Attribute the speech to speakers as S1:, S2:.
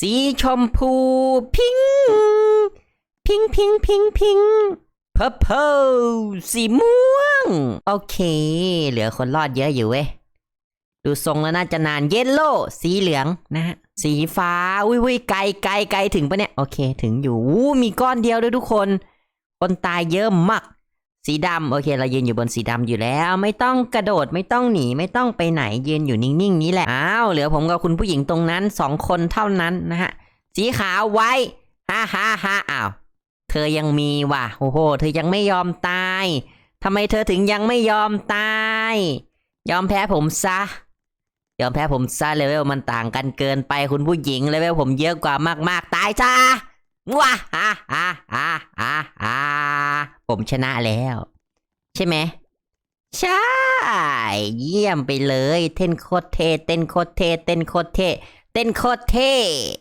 S1: สีชมพูพิง พิงพิงพิงพิงเพอร์เพลสีม่วง โอเค เหลือคนรอดเยอะอยู่เว้ย ดูทรงแล้วน่าจะนานเยลโล่สีเหลืองนะฮะ สีฟ้าอุ้ยอุ้ยไกลไกลไกลถึงปะเนี่ย โอเค ถึงอยู่วูมีก้อนเดียวด้วยทุกคน คนตายเยอะมาก สีดำโอเค เรายืนอยู่บนสีดำอยู่แล้ว ไม่ต้องกระโดดไม่ต้องหนีไม่ต้องไปไหนยืนอยู่นิ่งๆนี้แหละอ้าวเหลือผมกับคุณผู้หญิงตรงนั้นสองคนเท่านั้นนะฮะสีขาวไว้ฮ่าฮ่าฮ่าอ้าวเธอยังมีว่ะโอ้โหเธอยังไม่ยอมตายทำไมเธอถึงยังไม่ยอมตาย ยอมแพ้ผมซะยอมแพ้ผมซะเลเวลมันต่างกันเกินไปคุณผู้หญิงเลเวลผมเยอะกว่ามากๆ ตายซะว้าฮ่าฮ่าฮ่าฮ่าฮ่า ผมชนะแล้ว ใช่ไหมใช่ เยี่ยมไปเลย เต้นโคตรเทเต้นโคตรเทเต้นโคตรเทเต้นโคตรเท